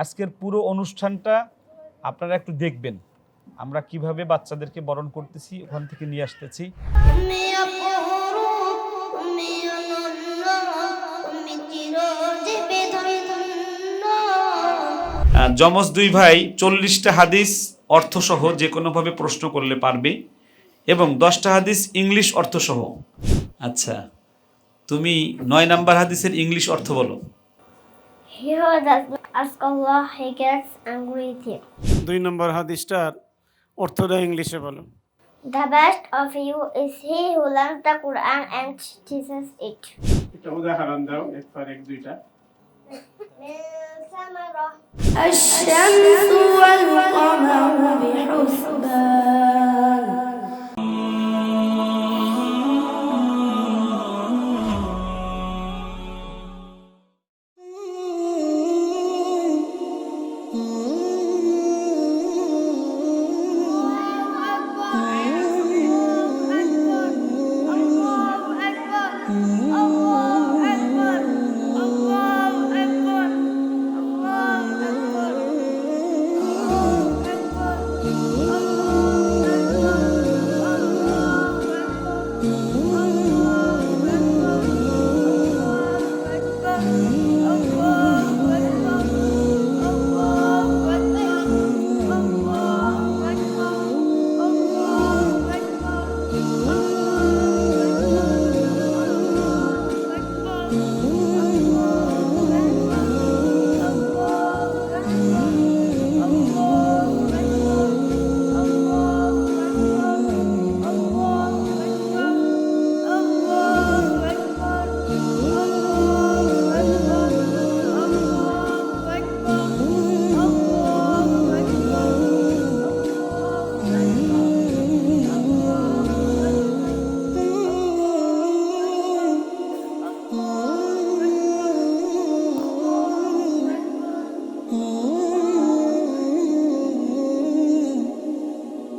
আজকের পুরো অনুষ্ঠানটা আপনারা একটু দেখবেন। আমরা কীভাবে বাচ্চাদেরকে বরণ করতেছি ওখান থেকে নিয়ে আসতেছি। যমজ দুই ভাই চল্লিশটা হাদিস অর্থসহ যে কোনোভাবে প্রশ্ন করলে পারবে এবং দশটা হাদিস ইংলিশ অর্থসহ। আচ্ছা তুমি নয় নাম্বার হাদিসের ইংলিশ অর্থ বলো। He who does not ask Allah, he gets angry with him. দুই নম্বর হাদিসটার অর্থটা ইংলিশে বলো The best of you is he who learns the Quran and teaches it. একটা উদাহরণ দাও এক পর এক দুইটা الشمس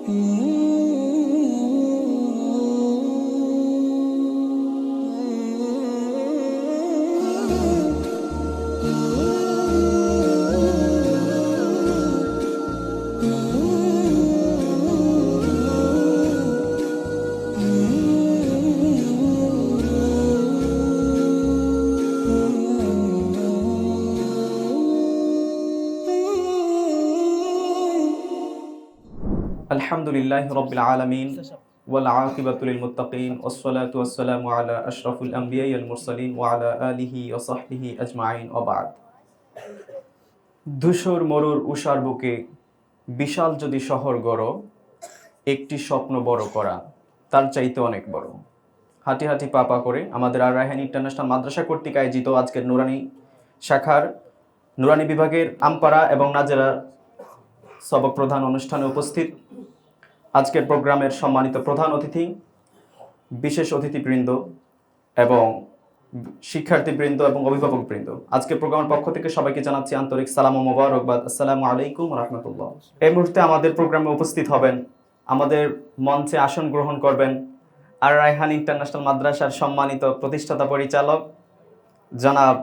Mm-hmm. لله رب العالمين والعاقبة للمتقين والصلاة والسلام على أشرف الأنبياء والمرسلين وعلى آله وصحبه أجمعين وبعد ধূসর মরুর উষার বুকে বিশাল যদি শহর গড় একটি স্বপ্ন বড় করা তার চাইতে অনেক বড় হাঁটি হাঁটি পাপা করে আমাদের আর রায়হান ইন্টারন্যাশনাল মাদ্রাসা কর্তৃক আয়োজিত আজকের নুরানি শাখার নুরানি বিভাগের আমপাড়া এবং নাজেরা সবক প্রধান অনুষ্ঠানে উপস্থিত আজকের প্রোগ্রামের সম্মানিত প্রধান অতিথি, বিশেষ অতিথিবৃন্দ এবং শিক্ষার্থীবৃন্দ এবং অভিভাবকবৃন্দ। আজকের প্রোগ্রামের পক্ষ থেকে সবাইকে জানাচ্ছি আন্তরিক সালাম ও মোবারকবাদ। আসসালামু আলাইকুম রহমতুল্লাহ। এই মুহূর্তে আমাদের প্রোগ্রামে উপস্থিত হবেন আমাদের মঞ্চে আসন গ্রহণ করবেন আর রায়হান ইন্টারন্যাশনাল মাদ্রাসার সম্মানিত প্রতিষ্ঠাতা পরিচালক জনাব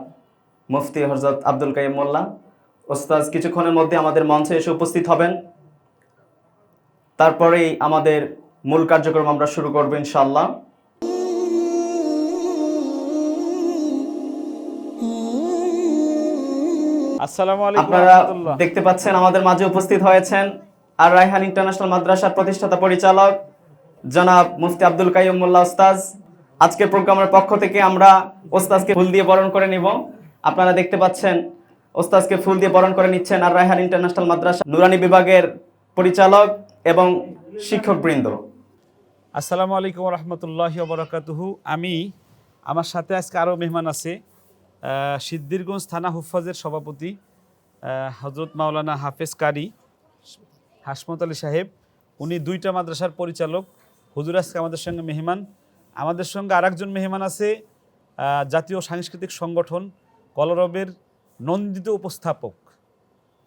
মুফতি হজরত আব্দুল কাইম মোল্লা। ওস্তাজ কিছুক্ষণের মধ্যে আমাদের মঞ্চে এসে উপস্থিত হবেন। তারপরেই আমাদের মূল কার্যক্রম আমরা শুরু করব ইনশাল্লাহ আপনারা দেখতে পাচ্ছেন আমাদের মাঝে উপস্থিত হয়েছেন আর রায়হান ইন্টারন্যাশনাল মাদ্রাসার প্রতিষ্ঠাতা পরিচালক জনাব মুফতি আব্দুল কাইম মোল্লা ওস্তাজ আজকের প্রোগ্রামের পক্ষ থেকে আমরা ওস্তাজকে ফুল দিয়ে বরণ করে নিব। আপনারা দেখতে পাচ্ছেন ওস্তাজকে ফুল দিয়ে বরণ করে নিচ্ছেন আর রায়হান ইন্টারন্যাশনাল মাদ্রাসা নুরানি বিভাগের পরিচালক এবং শিক্ষকবৃন্দ। আসসালামু আলাইকুম রহমতুল্লাহ বরকাতুহু। আমি আমার সাথে আজকে আরও মেহমান আছে সিদ্দিরগঞ্জ থানা হুফাজের সভাপতি হজরত মাওলানা হাফেজ কারি হাসমত আলী সাহেব। উনি দুইটা মাদ্রাসার পরিচালক। হুজুর আজকে আমাদের সঙ্গে মেহমান। আমাদের সঙ্গে আরেকজন মেহমান আছে জাতীয় সাংস্কৃতিক সংগঠন, কলরবের নন্দিত উপস্থাপক।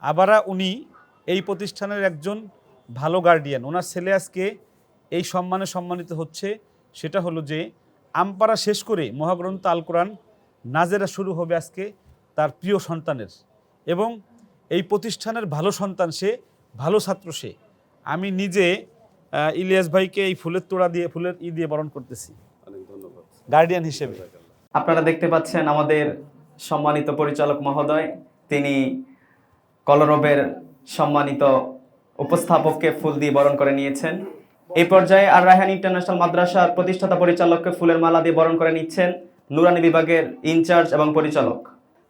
আবারা উনি এই প্রতিষ্ঠানের একজন ভালো গার্ডিয়ান ওনার ছেলে আজকে এই সম্মানে সম্মানিত হচ্ছে। সেটা হলো যে আমপাড়া শেষ করে মহাগ্রন্থ আল কোরআন নাজেরা শুরু হবে আজকে তার প্রিয় সন্তানের। এবং এই প্রতিষ্ঠানের ভালো সন্তান সে ভালো ছাত্র সে। আমি নিজে ইলিয়াস ভাইকে এই ফুলের তোড়া দিয়ে ফুলের ই দিয়ে বরণ করতেছি। গার্ডিয়ান হিসেবে। আপনারা দেখতে পাচ্ছেন আমাদের সম্মানিত পরিচালক মহোদয়। তিনি কলরবের সম্মানিত উপস্থাপককে ফুল দিয়ে বরণ করে নিয়েছেন। এই পর্যায়ে আর রায়হান ইন্টারন্যাশনাল মাদ্রাসার প্রতিষ্ঠাতা পরিচালককে ফুলের মালা দিয়ে বরণ করে নিচ্ছেন নুরানি বিভাগের ইনচার্জ এবং পরিচালক।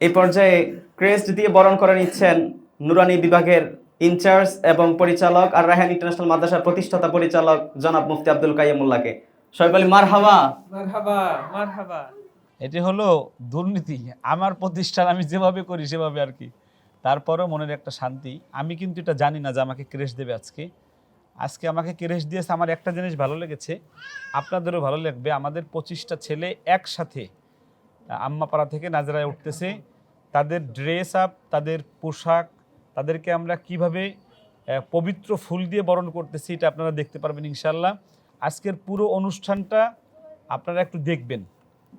এই পর্যায়ে ক্রেস্ট দিয়ে বরণ করে নিচ্ছেন নুরানি বিভাগের ইনচার্জ এবং পরিচালক আর রায়হান ইন্টারন্যাশনাল মাদ্রাসার প্রতিষ্ঠাতা পরিচালক জনাব মুফতি আব্দুল কাইমুল্লাহকে সবাই বলি মার হাওয়া এটি হলো দুর্নীতি। আমার প্রতিষ্ঠান আমি যেভাবে করি সেভাবে আর কি। তারপরেও মনের একটা শান্তি। আমি কিন্তু এটা জানি না যে আমাকে ক্রেশ দেবে আজকে। আজকে আমাকে ক্রেশ দিয়েছে, আমার একটা জিনিস ভালো লেগেছে, আপনাদেরও ভালো লাগবে। আমাদের পঁচিশটা ছেলে একসাথে আম্মাপাড়া থেকে নাজরায় উঠতেছে। তাদের ড্রেস আপ তাদের পোশাক, তাদেরকে আমরা কীভাবে পবিত্র ফুল দিয়ে বরণ করতেছি, এটা আপনারা দেখতে পারবেন ইনশাল্লাহ আজকের পুরো অনুষ্ঠানটা আপনারা একটু দেখবেন।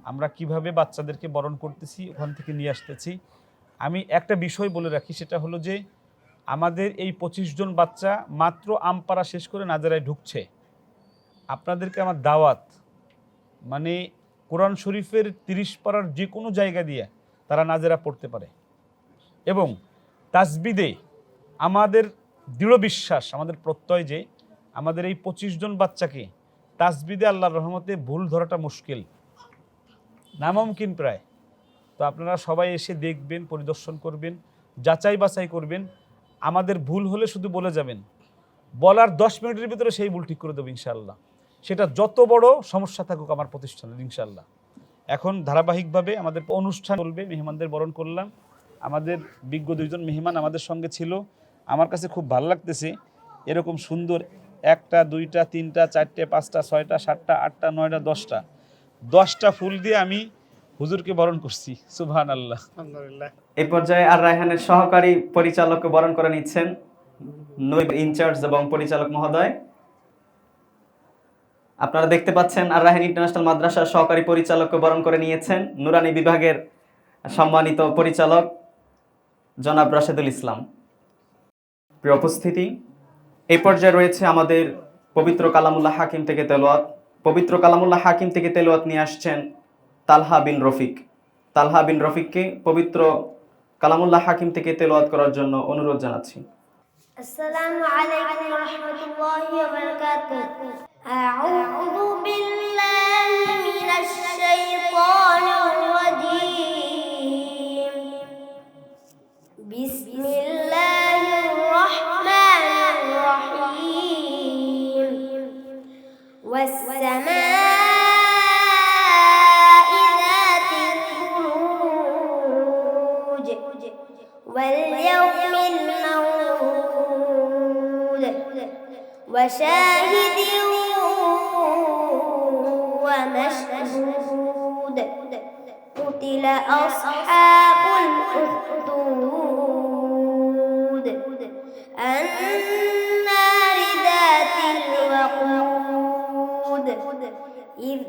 আমরা কীভাবে বাচ্চাদেরকে বরণ করতেছি, ওখান থেকে নিয়ে আসতেছি। আমি একটা বিষয় বলে রাখি, সেটা হলো যে আমাদের এই পঁচিশ জন বাচ্চা মাত্র আমপাড়া শেষ করে নাজারায় ঢুকছে। আপনাদেরকে আমার দাওয়াত মানে কোরআন শরীফের তিরিশ পাড়ার যে কোনো জায়গা দিয়ে তারা নাজেরা পড়তে পারে। এবং তাসবিদে আমাদের দৃঢ় বিশ্বাস, আমাদের প্রত্যয় যে আমাদের এই পঁচিশ জন বাচ্চাকে তাসবিদে আল্লাহর রহমতে ভুল ধরাটা মুশকিল। নামমকিন প্রায়। তো আপনারা সবাই এসে দেখবেন, পরিদর্শন করবেন, যাচাই বাছাই করবেন। আমাদের ভুল হলে শুধু বলে যাবেন। বলার দশ মিনিটের ভিতরে সেই ভুল ঠিক করে দেবো ইনশাল্লাহ সেটা যত বড় সমস্যা থাকুক আমার প্রতিষ্ঠানের ইনশাল্লাহ এখন ধারাবাহিকভাবে আমাদের অনুষ্ঠান চলবে, মেহমানদের বরণ করলাম। আমাদের বিজ্ঞ দুইজন মেহমান আমাদের সঙ্গে ছিল। আমার কাছে খুব ভালো লাগতেছে। এরকম সুন্দর একটা, দুইটা, তিনটা, চারটে, পাঁচটা, ছয়টা, সাতটা, আটটা, নয়টা, দশটা। দশটা ফুল দিয়ে আমি হুজুরকে বরণ করছি সুবহান আল্লাহ আলহামদুলিল্লাহ। এই পর্যায়ে আর রায়হানের সহকারী পরিচালককে বরণ করে নিচ্ছেন নৈব ইনচার্জ এবং পরিচালক মহোদয়। আপনারা দেখতে পাচ্ছেন আর রায়হান ইন্টারন্যাশনাল মাদ্রাসার সহকারী পরিচালককে বরণ করে নিয়েছেন নুরানি বিভাগের সম্মানিত পরিচালক জনাব রাশেদুল ইসলাম। প্রিয় উপস্থিতি এই পর্যায়ে রয়েছে আমাদের পবিত্র কালামুল্লাহ হাকিম থেকে তেলোয়াত। পবিত্র কালামুল্লাহ হাকিম থেকে তেলোয়াত নিয়ে আসছেন তালহা বিন রফিক। তালহা বিন রফিককে পবিত্র কালামুল্লাহ হাকিম থেকে তেলোয়াত করার জন্য অনুরোধ জানাচ্ছি। আসসালামু وشاهد ومشهود قتل أصحاب الأخدود. النار ذات الوقود. إذ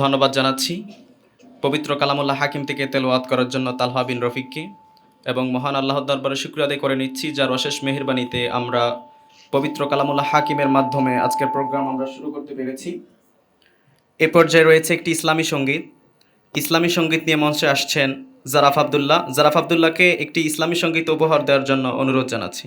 ধন্যবাদ জানাচ্ছি। পবিত্র কালামুল্লাহ হাকিম থেকে তেলোয়াত করার জন্য তালহা বিন রফিককে এবং মহান আল্লাহ দরবারে শুক্রিয়া আদায় করে নিচ্ছি, যার অশেষ মেহরবানিতে আমরা পবিত্র কালামুল্লাহ হাকিমের মাধ্যমে আজকের প্রোগ্রাম আমরা শুরু করতে পেরেছি। এ পর্যায়ে রয়েছে একটি ইসলামী সংগীত। ইসলামী সংগীত নিয়ে মঞ্চে আসছেন জারাফ আবদুল্লাহ। জারাফ আবদুল্লাহকে একটি ইসলামী সংগীত উপহার দেওয়ার জন্য অনুরোধ জানাচ্ছি।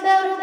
Salvador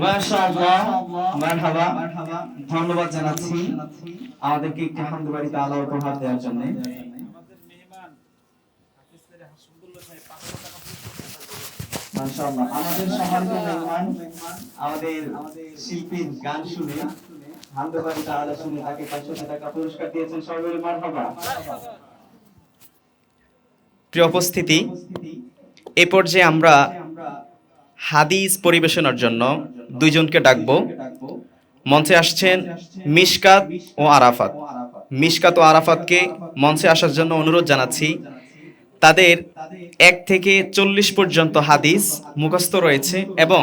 মাশাআল্লাহ। মারহাবা। ধন্যবাদ জানাচ্ছি। আমাদেরকে একটি হামদ বাড়িতে আলো উপহার দেওয়ার জন্য। আমাদের মাশাআল্লাহ। আমাদের সম্মানিত মেহমান আমাদের শিল্পীর গান শুনে হামদ বাড়িতে আলো শুনে তাকে পাঁচশো টাকা পুরস্কার দিয়েছেন। বলে মারহাবা। প্রিয় উপস্থিতি এ পর্যায়ে আমরা হাদিস পরিবেশনার জন্য দুইজনকে ডাকবো। মঞ্চে আসছেন মিশকাত ও আরাফাত। মিশকাত ও আরাফাতকে মঞ্চে আসার জন্য অনুরোধ জানাচ্ছি। তাদের এক থেকে চল্লিশ পর্যন্ত হাদিস মুখস্থ রয়েছে এবং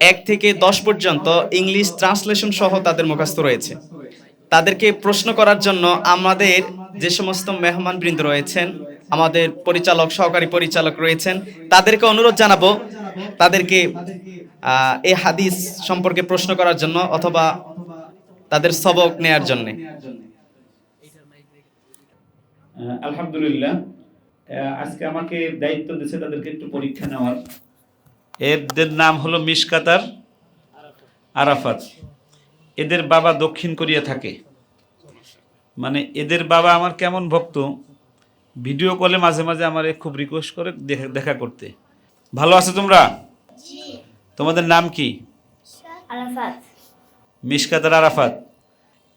এক থেকে দশ পর্যন্ত ইংলিশ ট্রান্সলেশন সহ তাদের মুখস্থ রয়েছে। তাদেরকে প্রশ্ন করার জন্য আমাদের যে সমস্ত মেহমানবৃন্দ রয়েছেন আমাদের পরিচালক, সহকারী পরিচালক রয়েছেন। তাদেরকে অনুরোধ জানাব, তাদেরকে এই হাদিস সম্পর্কে প্রশ্ন করার জন্য অথবা তাদের সবক নেয়ার জন্য। আলহামদুলিল্লাহ। আজকে আমাকে দায়িত্ব দিয়েছে তাদেরকে একটু পরীক্ষা নেওয়ার। এদের নাম হলো মিশকাতার আরাফাত। এদের বাবা দক্ষিণ কোরিয়া থাকে। মানে এদের বাবা আমার কেমন ভক্ত? ভিডিও কলে মাঝে মাঝে আমার খুব রিকোয়েস্ট করে দেখা দেখা করতে। ভালো আছো তোমরা? তোমাদের নাম কি? আরাফাত। আরাফাত।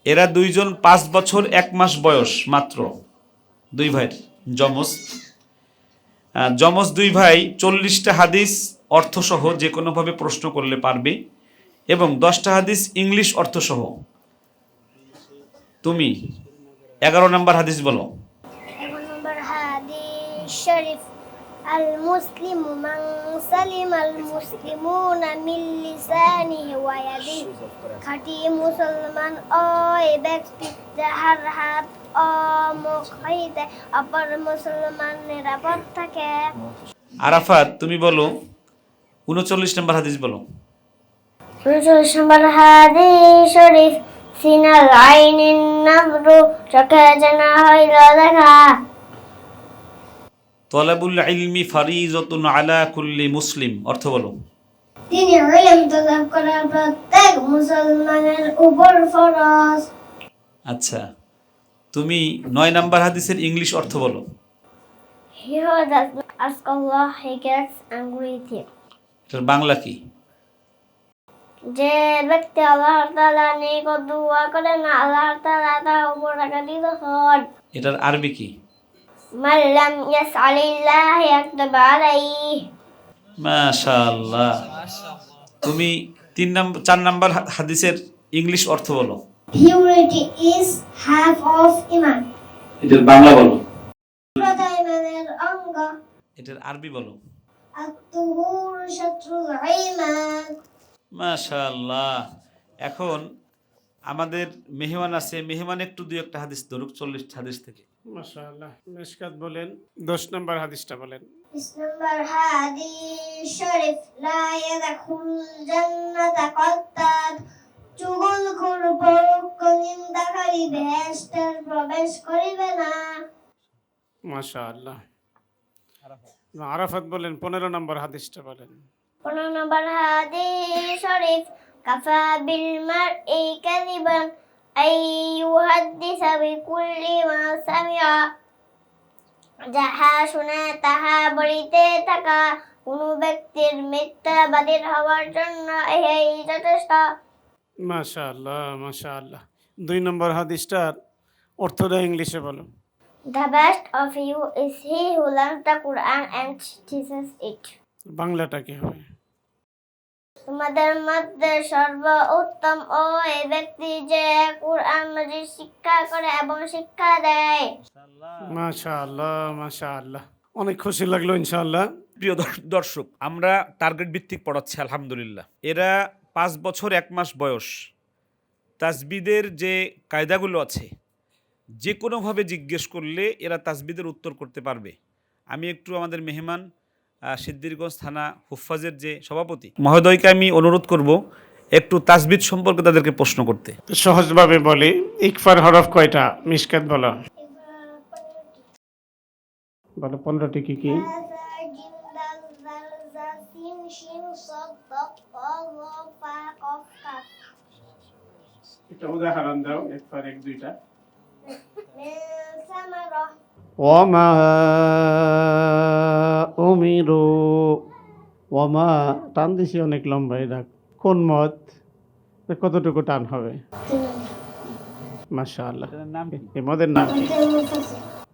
এরা দুইজন পাঁচ বছর এক মাস বয়স মাত্র। দুই ভাইয়ের যমজ যমজ দুই ভাই চল্লিশটা হাদিস অর্থসহ যে কোনোভাবে প্রশ্ন করলে পারবে এবং দশটা হাদিস ইংলিশ অর্থসহ। তুমি এগারো নম্বর হাদিস বলো। আল মুসলিম মান সালিম আল মুসলিমুনা মিন লিসানিহি খাঁটি মুসলমান ওই ব্যক্তি যাহার হাত ও মুখ হইতে অপর মুসলমান নিরাপদ থাকে আরাফাত তুমি বলো উনচল্লিশ নম্বর হাদিস বলো। উনচল্লিশ নম্বর হাদিস শরীফ সিনাল আইনিন নাজরু চোখে জানা হইল দেখা। তলাবুল ইলমি ফারিজতুন আলা কুল্লি মুসলিম। অর্থ বলো। তিনি ইলম তলব করা প্রত্যেক মুসলমানের উপর ফরজ। আচ্ছা তুমি নয় নাম্বার হাদিসের ইংলিশ অর্থ বলো। He who does not ask Allah, he gets angry with him. এটার বাংলা কি? যে ব্যক্তি আল্লাহ তাআলা নিকট দোয়া করে না আল্লাহ তাআলা তার উপর রাগান্বিত হন। এটার আরবি কি? মাল্লাম ইয়াসআলিল্লাহ ইয়াকতুব আলাইহি মাশাআল্লাহ তুমি তিন নাম্বার চার নাম্বার হা- হাদিসের ইংলিশ অর্থ বলো Purity is half of iman. এটার বাংলা বলো প্রথা ইমানের অঙ্গ এটার আরবি বলো الطهور شطر الإيمان মাশাআল্লাহ এখন আমাদের মেহমান আছে মেহমান একটু দুই একটা হাদিস ধরুক চল্লিশ হাদিস থেকে মাশাআল্লাহ। মিশকাত বলেন 10 নম্বর হাদিসটা বলেন। 10 নম্বর হাদিস শরীফ লা ইয়াদখুল জান্নাতা চুগল খোর পরোক্ষ নিন্দাকারী প্রবেশ করিবে না। মাশাআল্লাহ। আরাফাত বলেন 15 নম্বর হাদিসটা বলেন। 15 নম্বর হাদিস শরীফ কাফা বিল মারই কাযিবান আই ইউহাদ্দিসা বিকুল্লি মা সামিআ যাহা শুনে তাহা বলিতে থাকা কোনো ব্যক্তির মিথ্যাবাদীর হওয়ার জন্য এই যথেষ্ট মাশাআল্লাহ মাশাআল্লাহ। দুই নম্বর হাদিসটার অর্থটা ইংলিশে বলো। The best of you is he who learns the Quran and teaches it. বাংলাটা কি হবে? তোমাদের মধ্যে সর্ব উত্তম ও এই ব্যক্তি যে কুরআন মজিদ শিক্ষা করে এবং শিক্ষা দেয়। মাশাআল্লাহ। মাশাআল্লাহ অনেক খুশি লাগল ইনশাআল্লাহ। প্রিয় দর্শক আমরা টার্গেট ভিত্তিক পড়াচ্ছি আলহামদুলিল্লাহ। এরা পাঁচ বছর এক মাস বয়স। তাসবিদের যে কায়দাগুলো আছে যে কোনোভাবে জিজ্ঞেস করলে এরা তাসবিদের উত্তর করতে পারবে। আমি একটু আমাদের মেহমান সিদ্দিরগঞ্জ থানা হুফাজের যে সভাপতি। মহোদয়কে আমি অনুরোধ করব একটু তাসবিদ সম্পর্কে তাদেরকে প্রশ্ন করতে। সহজভাবে বলি ইকফার হরফ কয়টা? মিশকাত বলো। বলো পনেরোটি কি কি? উদাহরণ দাও ইকফার এক দুইটা। ওমা অমিরু ওমা টান দিছি অনেক লম্বা এটা কোন মত? কতটুকু টান হবে? মাশাআল্লাহ। নাম এই মদের নাম কি?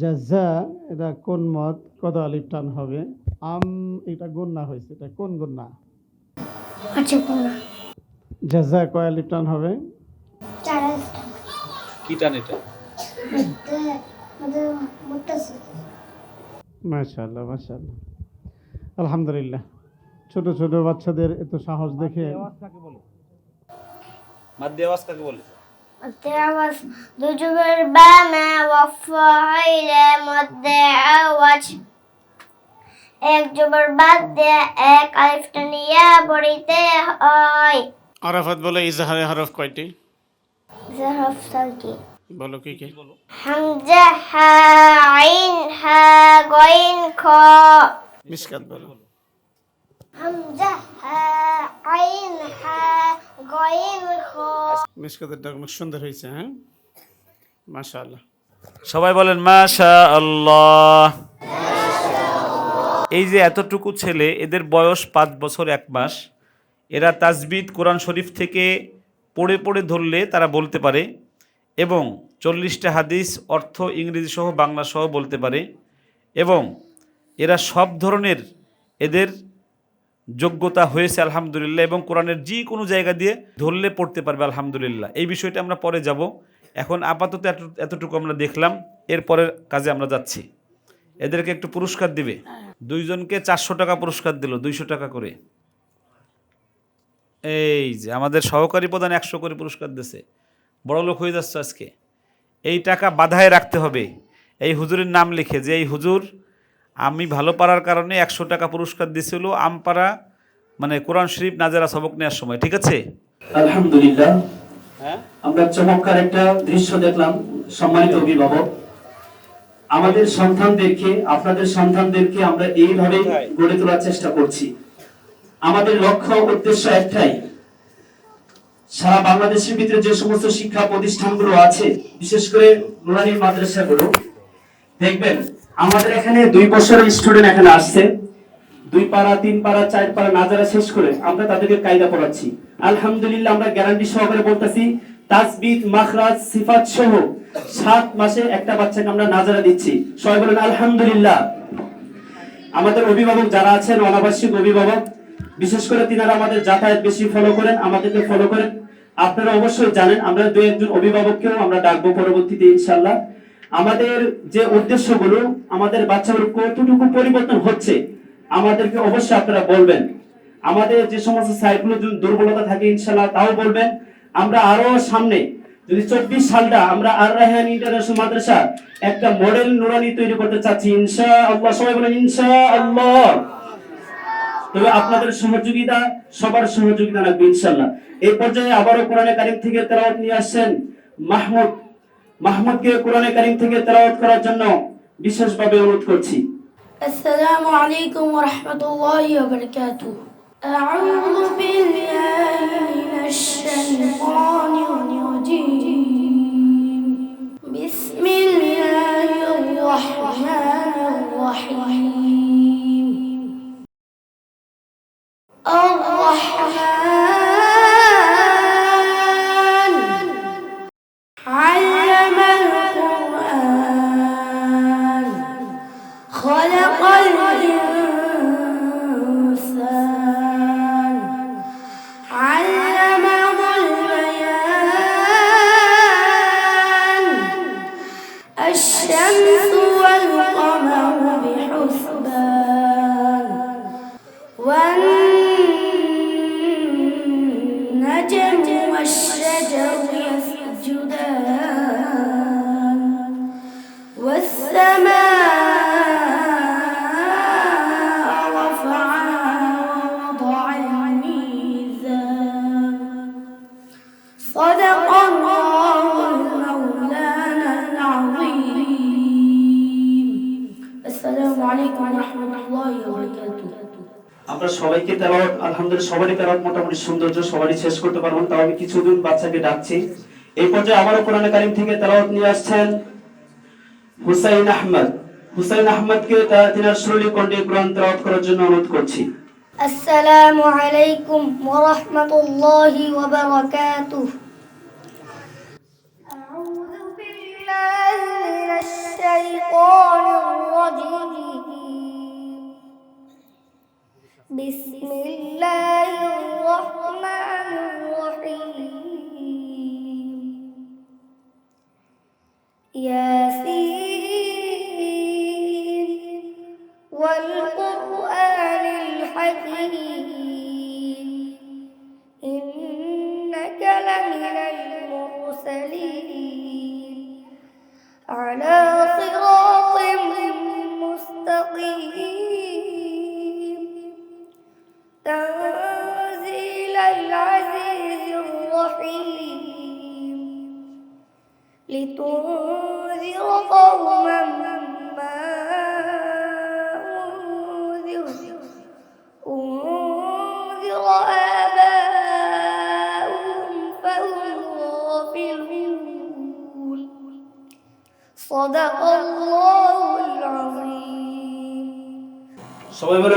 জাযা এটা কোন মত? কত আলিফ টান হবে? আম এটা গন্না হয়েছে এটা কোন গন্না? আচ্ছা পুনা জাযা কয় আলিফ টান হবে? কি টান এটা? মাশাআল্লাহ মাশাআল্লাহ। আলহামদুলিল্লাহ। ছোট ছোট বাচ্চাদের এত সাহস দেখে আওয়াজ কাকে বলে? মাদ্দি আওয়াজ কাকে বলে? বামে ওয়াফা হইলে মধ্যে আওয়াজ এক জবর বাদ দিয়ে এক আলিফ টানিয়া পড়িতে হয় আরাফাত বলে ইজহারে হরফ কয়টি? জহরফ সালকি। বলো কি কি? হামজা হা আইন হা গইন খ। মিসকাত বলো। হামজা হা আইন হা গইন খ। মিসকাতেরটা অনেক সুন্দর হয়েছে হ্যাঁ? মাশাআল্লাহ। সবাই বলেন মাশা আল্লাহ এই যে এতটুকু ছেলে, এদের বয়স পাঁচ বছর এক মাস, এরা তাজবিদ কোরআন শরীফ থেকে পড়ে পড়ে ধরলে তারা বলতে পারে এবং চল্লিশটা হাদিস, অর্থ, ইংরেজি সহ বাংলা সহ বলতে পারে এবং এরা সব ধরনের এদের যোগ্যতা হয়েছে আলহামদুলিল্লাহ এবং কোরআনের যে কোনো জায়গা দিয়ে ধরলে পড়তে পারবে আলহামদুলিল্লাহ। এই বিষয়টা আমরা পরে যাব। এখন আপাতত এত- এতটুকু আমরা দেখলাম। এরপরের কাজে আমরা যাচ্ছি। এদেরকে একটু পুরস্কার দিবে। দুইজনকে চারশো টাকা পুরস্কার দিল, দুইশো টাকা করে। এই যে আমাদের সহকারী প্রধান একশো করে পুরস্কার দিছে। বড় লোক হয়ে যাচ্ছে আজকে। এই টাকা বাধায় রাখতে হবে। এই হুজুরের নাম লিখে যে, এই হুজুর আমি ভালো পারার কারণে একশো টাকা পুরস্কার দিছিল আমপাড়া মানে কোরআন শরীফ নাজারা সবক নেওয়ার সময় ঠিক আছে? আলহামদুলিল্লাহ। হ্যাঁ? আমরা চমৎকার একটা দৃশ্য দেখলাম সম্মানিত অভিভাবক। আমাদের সন্তানদেরকে আপনাদের সন্তানদেরকে আমরা এইভাবে গড়ে তোলার চেষ্টা করছি। আমাদের লক্ষ্য উদ্দেশ্য একটাই। সারা বাংলাদেশের ভিতরে যে সমস্ত শিক্ষা প্রতিষ্ঠানগুলো আছে বিশেষ করে নুরানি মাদ্রাসাগুলো দেখবেন আমাদের এখানে দুই বছরের স্টুডেন্ট এখানে আসছে। দুই পারা তিন পারা চার পারা নাজারা শেষ করে, আমরা তাদেরকে কায়দা পড়াচ্ছি। আলহামদুলিল্লাহ, আমরা গ্যারান্টি সহকারে বলতেছি তাসবিদ মাখরাজ, সিফাত সহ সাত মাসে একটা বাচ্চাকে আমরা নাজারা দিচ্ছি। সবাই বলেন, আলহামদুলিল্লাহ। আমাদের অভিভাবক যারা আছেন, অনাবাসিক অভিভাবক, বিশেষ করে তিনারা আমাদের যাতায়াত বেশি ফলো করেন, আমাদেরকে ফলো করেন। আপনারা অবশ্যই জানেন, আমরা দু একজন অভিভাবককেও আমরা ডাকবো পরবর্তীতে ইনশাল্লাহ আমাদের যে উদ্দেশ্যগুলো, আমাদের বাচ্চাগুলো কতটুকু পরিবর্তন হচ্ছে, আমাদেরকে অবশ্যই আপনারা বলবেন। আমাদের যে সমস্ত সাইডগুলো যদি দুর্বলতা থাকে ইনশাল্লাহ তাও বলবেন। আমরা আরও সামনে, যদি চব্বিশ সালটা আমরা আর রাহান ইন্টারন্যাশনাল মাদ্রাসা একটা মডেল নুরানি তৈরি করতে চাচ্ছি ইনশা আল্লাহ সবাই বলেন ইনশা আল্লাহ তবে আপনাদের সহযোগিতা, সবার সহযোগিতা লাগবে ইনশাল্লাহ এই পর্যায়ে আবারও কোরআনে কারিম থেকে তেলাওয়াত নিয়ে আসছেন মাহমুদ মাহমুদকে কোরআনে কারিম থেকে তেলাওয়াত করার জন্য বিশেষভাবে অনুরোধ করছি। আসসালামু আলাইকুম ওয়া রাহমাতুল্লাহি ওয়া বারাকাতু আউযু বিল্লাহি মিনাশ শাইতানির রাজিম। বিসমিল্লাহির রাহমানির রাহিম। আর-রাহমান সবারই কারণ মোটামুটি সৌন্দর্য, সবারই শেষ করতে পারব তাও আমি কিছুদিন বাচ্চাকে ডাকছি। এই পর্যায়ে আবারও কোরআন কারিম থেকে তেলাওয়াত নিয়ে আসছেন হুসাইন আহমদ। হুসাইন আহমদকে তিনার সুরলি কণ্ঠে কোরআন তেলাওয়াত করার জন্য অনুরোধ করছি। আসসালামু আলাইকুম ওয়া রাহমাতুল্লাহি ওয়া বারাকাতুহু। আউযু বিল্লাহি মিনাশ শাইতানির রাজিম। بسم الله الرحمن الرحيم. ياسين والقرآن الحكيم. إنك لمن المرسلين. على